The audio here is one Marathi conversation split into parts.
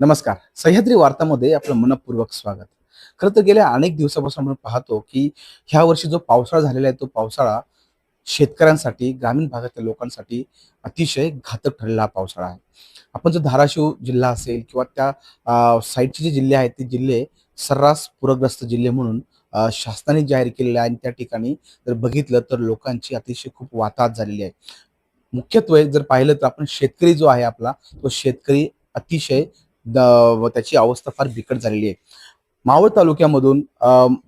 नमस्कार. सह्याद्री वार्तामध्ये आपलं मनपूर्वक स्वागत. खरं तर गेल्या अनेक दिवसापासून आपण पाहतो की ह्या वर्षी जो पावसाळा झालेला आहे तो पावसाळा शेतकऱ्यांसाठी ग्रामीण भागातल्या लोकांसाठी अतिशय घातक ठरलेला हा पावसाळा आहे. आपण जर धाराशिव जिल्हा असेल किंवा त्या साईडचे जे जिल्हे आहेत ते जिल्हे सर्रास पूरग्रस्त जिल्हे म्हणून शासनाने जाहीर केलेले आहे आणि त्या ठिकाणी जर बघितलं तर लोकांची अतिशय खूप वाताहत झालेली आहे. मुख्यत्वे जर पाहिलं तर आपण शेतकरी जो आहे आपला तो शेतकरी अतिशय त्याची अवस्था फार बिकट झालेली आहे. मावळ तालुक्यामधून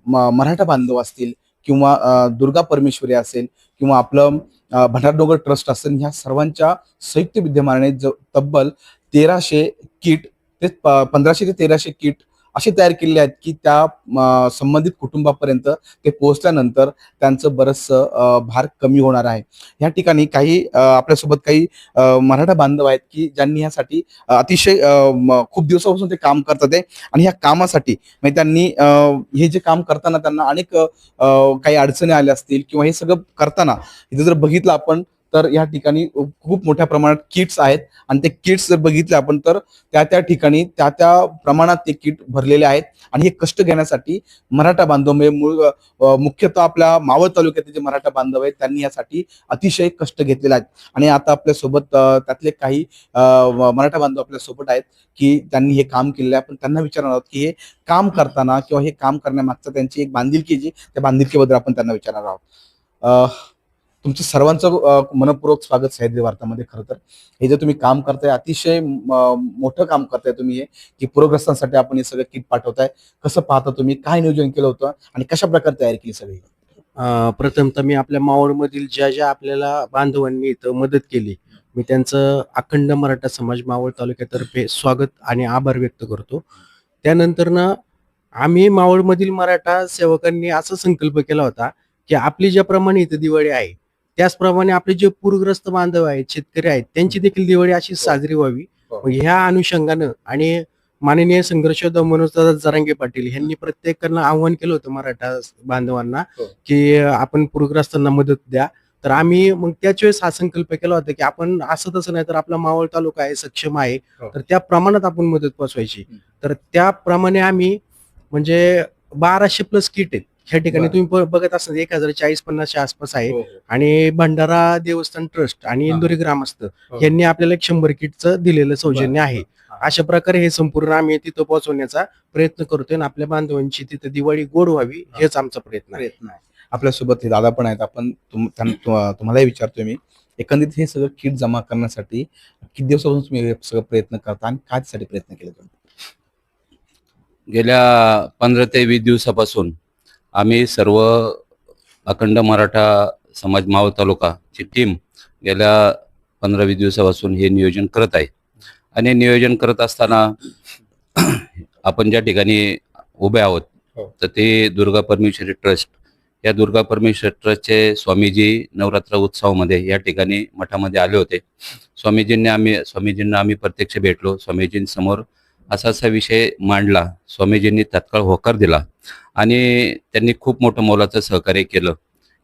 म- मराठा बांधव असतील किंवा दुर्गा परमेश्वरी असेल किंवा आपलं अ, भंडारडोंगर ट्रस्ट असेल ह्या सर्वांच्या संयुक्त विद्यमानाने तब्बल तेराशे किट ते प- पंधराशे ते तेराशे किट असे तयार केलेले आहेत की त्या संबंधित कुटुंबापर्यंत ते पोहोचल्यानंतर त्यांचं बरंचसं भार कमी होणार आहे. या ठिकाणी काही आपल्यासोबत काही मराठा बांधव आहेत की ज्यांनी ह्यासाठी अतिशय खूप दिवसापासून ते काम करतात आणि ह्या कामासाठी म्हणजे त्यांनी हे जे काम करताना त्यांना अनेक काही अडचणी आल्या असतील किंवा हे सगळं करताना इथे जर बघितलं आपण तर या ठिकाणी खूप मोठ्या प्रमाणात किट्स आहेत. आणि ते किट्स जर बघितले आपण तर त्या त्या ठिकाणी त्या त्या प्रमाणात ते किट भरलेले आहेत. आणि हे कष्ट घेण्यासाठी मराठा बांधव म्हणजे मुख्यतः आपल्या मावळ तालुक्यातील जे मराठा बांधव आहेत त्यांनी यासाठी अतिशय कष्ट घेतलेले आहेत. आणि आता आपल्यासोबत त्यातले काही मराठा बांधव आपल्यासोबत आहेत की त्यांनी हे काम केलेलं आहे. पण त्यांना विचारणार आहोत की हे काम करताना किंवा हे काम करण्यामागचं त्यांची एक बांधिलकी जी त्या बांधिलकीबद्दल आपण त्यांना विचारणार आहोत. तुमचं सर्वांचं मनपूर्वक स्वागत सह्याद्री वार्तामध्ये खरं तर. हे जे तुम्ही काम करताय अतिशय म- मोठं काम करताय तुम्ही हे की पूरग्रस्तांसाठी आपण हे सगळं किट पाठवताय. कसं पाहता तुम्ही? काय नियोजन केलं होतं? आणि कशा प्रकारे तयारी केली सगळी? प्रथमतः मी आपल्या मावळमधील ज्या ज्या आपल्याला बांधवांनी इथं मदत केली मी त्यांचं अखंड मराठा समाज मावळ तालुक्यातर्फे स्वागत आणि आभार व्यक्त करतो. त्यानंतर ना आम्ही मावळमधील मराठा सेवकांनी असा संकल्प केला होता की आपली ज्याप्रमाणे इथं दिवाळी आहे त्याचप्रमाणे आपले जे पूरग्रस्त बांधव आहेत शेतकरी आहेत त्यांची देखील दिवाळी अशी साजरी व्हावी हो. मग ह्या अनुषंगानं आणि माननीय संघर्ष मनोजदादा जरांगे पाटील यांनी प्रत्येकांना आव्हान केलं होतं मराठा बांधवांना हो. की आपण पूरग्रस्तांना मदत द्या तर आम्ही मग त्याच वेळेस हा संकल्प केला होता की आपण असं तसं नाही तर आपला मावळ तालुका आहे सक्षम आहे हो. तर त्या प्रमाणात आपण मदत पोचवायची. तर त्याप्रमाणे आम्ही म्हणजे बाराशे प्लस किट आहेत ह्या ठिकाणी बरं. तुम्ही ब- बघत असाल एक हजार चाळीस पन्नासच्या आसपास आहे हो, आणि भंडारा देवस्थान ट्रस्ट आणि हा. इंदोरी ग्रामस्थ हो. यांनी आपल्याला एक शंभर किटचं दिलेलं सौजन्य आहे हा. अशा प्रकारे हे संपूर्ण आम्ही तिथं पोहोचवण्याचा प्रयत्न करतोय आणि आपल्या बांधवांची तिथं दिवाळी गोड व्हावी हा. हेच आमचा प्रयत्न आहे प्रयत्न आहे आपल्यासोबत हे दादा पण आहेत आपण तुम- त्यां- तु- तुम्हालाही विचारतोय मी एकंदरीत हे सगळं किट जमा करण्यासाठी किती दिवसापासून तुम्ही हे सगळं प्रयत्न करता आणि काय त्यासाठी प्रयत्न केले तुम्ही गेल्या पंधरा ते वीस दिवसापासून आम्ही सर्व अखंड मराठा समाज मावळ तालुकाची टीम गेल्या पंधरा वीस दिवसापासून हे नियोजन करत आहे. आणि नियोजन करत असताना आपण ज्या ठिकाणी उभे आहोत हो. तर ते दुर्गा परमेश्वरी ट्रस्ट या दुर्गा परमेश्वर ट्रस्टचे स्वामीजी नवरात्र उत्सवामध्ये या ठिकाणी मठामध्ये आले होते. स्वामीजींनी आम्ही स्वामीजींना आम्ही प्रत्यक्ष भेटलो. स्वामीजींसमोर असा असा विषय मांडला. स्वामीजींनी तात्काळ होकार दिला. आणि त्यांनी खूप मोठं मोलाचं सहकार्य केलं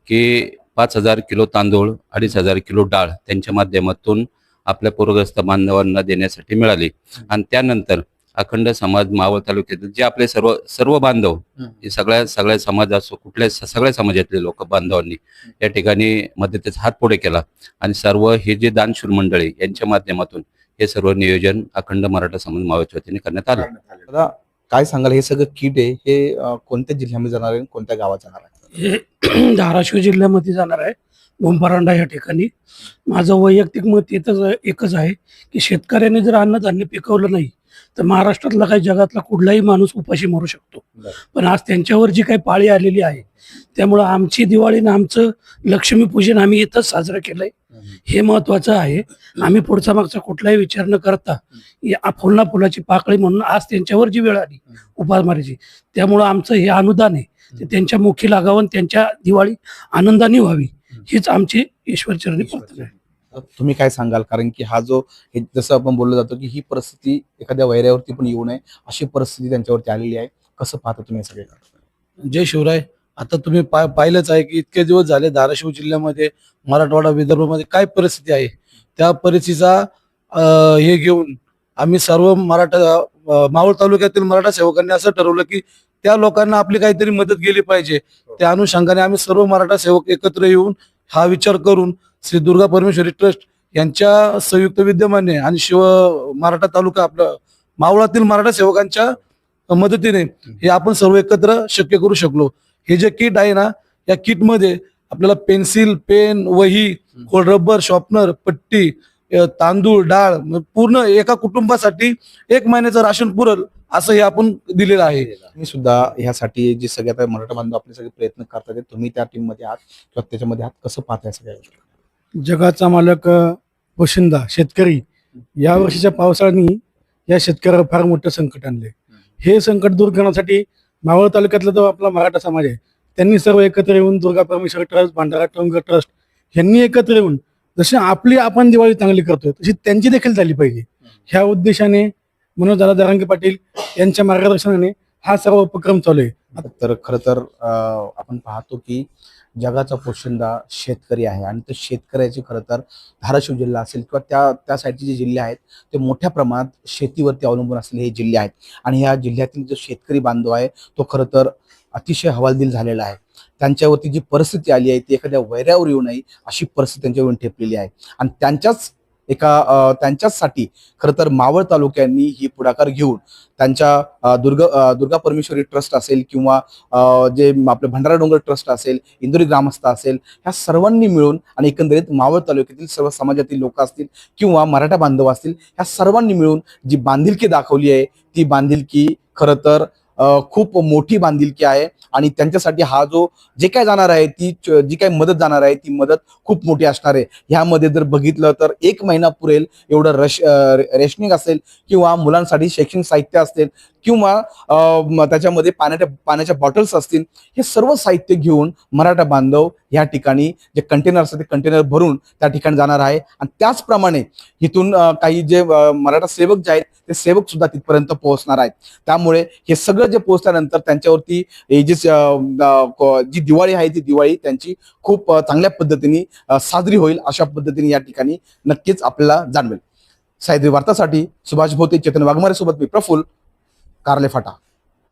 की पाच हजार किलो तांदूळ अडीच हजार किलो डाळ त्यांच्या माध्यमातून आपल्या पूरग्रस्त बांधवांना देण्यासाठी मिळाली. आणि त्यानंतर अखंड समाज मावळ तालुक्यातील जे आपले सर्व सर्व बांधव सगळ्या सगळ्या समाज असो कुठल्या सगळ्या समाजातले लोक बांधवांनी या ठिकाणी मदतीचा हात पुढे केला. आणि सर्व हे जे दानशूर मंडळी यांच्या माध्यमातून हे सर्व नियोजन अखंड मराठा समाज मावळच्या वतीने करण्यात आलं. काय सांगाल? हे सगळं किट आहे हे कोणत्या जिल्ह्यामध्ये जाणार आहे आणि कोणत्या गावात जाणार आहे? हे धाराशिव जिल्ह्यामध्ये जाणार आहे. बोंबारांडा या ठिकाणी. माझं वैयक्तिक मत येतच एकच आहे की शेतकऱ्याने जर अन्नधान्य पिकवलं नाही तर महाराष्ट्रातला काही जगातला कुठलाही माणूस उपाशी मरू शकतो. पण आज त्यांच्यावर जी काही पाळी आलेली आहे त्यामुळं आमची दिवाळी आणि आमचं लक्ष्मीपूजन आम्ही इथंच साजरं केलंय. हे महत्वाचं आहे. आम्ही पुढचा मागचा कुठलाही विचार न करता या फुलना फुलाची पाकळी म्हणून आज त्यांच्यावर जी वेळ आली उपासमारीची त्यामुळं आमचं हे अनुदान आहे ते त्यांच्या मुखी लागावं त्यांच्या दिवाळी आनंदाने व्हावी. हीच आमची ईश्वरचरणी प्रार्थना आहे. तुम्ही काय सांगाल? कारण की हा जो हे जसं आपण बोललो जातो की ही परिस्थिती एखाद्या वैऱ्यावरती पण येऊ नये अशी परिस्थिती त्यांच्यावरती आलेली आहे. कसं पाहता तुम्ही हे सगळे जय शिवराय. आता तुम्ही पा पाहिलंच आहे की इतके दिवस झाले धाराशिव जिल्ह्यामध्ये मराठवाडा विदर्भामध्ये काय परिस्थिती आहे? त्या परिस्थितीचा हे घेऊन आम्ही सर्व मराठा मावळ तालुक्यातील मराठा सेवकांनी असं ठरवलं की त्या लोकांना आपली काहीतरी मदत गेली पाहिजे. त्या अनुषंगाने आम्ही सर्व मराठा सेवक एकत्र येऊन हा विचार करून श्री दुर्गा परमेश्वरी ट्रस्ट यांच्या संयुक्त विद्यमाने आणि शिव मराठा तालुका आपलं मावळातील मराठा सेवकांच्या मदतीने हे आपण सर्व एकत्र शक्य करू शकलो. हे जे किट आहे ना या किटमध्ये आपल्याला पेन्सिल पेन वही खोड रबर शॉर्पनर पट्टी तांदूळ डाळ पूर्ण एका कुटुंबासाठी एक महिन्याचं राशन पुरल असं हे आपण दिलेलं आहे. तुम्ही सुद्धा ह्यासाठी जे सगळे आता मराठा बांधव आपले सगळे प्रयत्न करतात ते तुम्ही त्या टीममध्ये आहात किंवा त्याच्यामध्ये आहात कसं पाहताय सगळ्या गोष्टी? जगाचा मालक पोशिंदा शेतकरी या वर्षीच्या पावसाळ्याने या शेतकऱ्यावर फार मोठं संकट आणले हे संकट दूर करण्यासाठी मावळ तालुक्यातला जो आपला मराठा समाज आहे त्यांनी सर्व एकत्र येऊन दुर्गा परमेश्वर ट्रस्ट भांडारा टोंग ट्रस्ट यांनी एकत्र येऊन जशी आपली आपण दिवाळी चांगली करतोय तशी त्यांची देखील झाली पाहिजे. ह्या उद्देशाने मनोज दादा दरांगे पाटील यांच्या मार्गदर्शनाने हा सर्व उपक्रम चालू आहे. तर खर तर आपण पाहतो की जगाचा पोशिंदा शेतकरी आहे आणि ते शेतकऱ्याची खरं तर धाराशिव जिल्हा असेल किंवा त्या त्या साईडचे जे जिल्हे आहेत ते मोठ्या प्रमाणात शेतीवरती अवलंबून असलेले हे जिल्हे आहेत. आणि ह्या जिल्ह्यातील जो शेतकरी बांधव आहे तो खरं तर अतिशय हवालदिल झालेला आहे. त्यांच्यावरती जी परिस्थिती आली आहे ती एखाद्या वैऱ्यावर येऊ नये अशी परिस्थिती त्यांच्यावरून ठेपलेली आहे. आणि त्यांच्याच एका त्यांच्याचसाठी खरं तर मावळ तालुक्यांनी ही पुढाकार घेऊन त्यांच्या दुर्ग दुर्गा परमेश्वरी ट्रस्ट असेल किंवा जे आपलं भंडारा डोंगर ट्रस्ट असेल इंदोरी ग्रामस्थ असेल ह्या सर्वांनी मिळून आणि एकंदरीत मावळ तालुक्यातील सर्व समाजातील लोक असतील किंवा मराठा बांधव असतील ह्या सर्वांनी मिळून जी बांधिलकी दाखवली आहे ती बांधिलकी खरं तर खूप मोठी बांधिलकी आहे. आणि त्यांच्यासाठी हा जो जे काय जाणार आहे ती च- जी काय मदत जाणार आहे ती मदत खूप मोठी असणार आहे. ह्यामध्ये जर बघितलं तर एक महिना पुरेल एवढं रश रेशनिंग असेल किंवा मुलांसाठी शैक्षणिक साहित्य असेल किंवा त्याच्यामध्ये पाण्याच्या पाण्याच्या बॉटल्स असतील हे सर्व साहित्य घेऊन मराठा बांधव या ठिकाणी जे कंटेनर असतात ते कंटेनर भरून त्या ठिकाणी जाणार आहे. आणि त्याचप्रमाणे इथून काही जे मराठा सेवक जे आहेत ते सेवक सुद्धा तिथपर्यंत पोहोचणार आहेत. त्यामुळे हे सगळं जे पोहोचल्यानंतर त्यांच्यावरती जी जी दिवाळी आहे ती दिवाळी त्यांची खूप चांगल्या पद्धतीने साजरी होईल अशा पद्धतीने या ठिकाणी नक्कीच आपल्याला जाणवेल. सायद्री वार्तासाठी सुभाष भोते चेतन वाघमारे सोबत मी प्रफुल्ल कारले फाटा.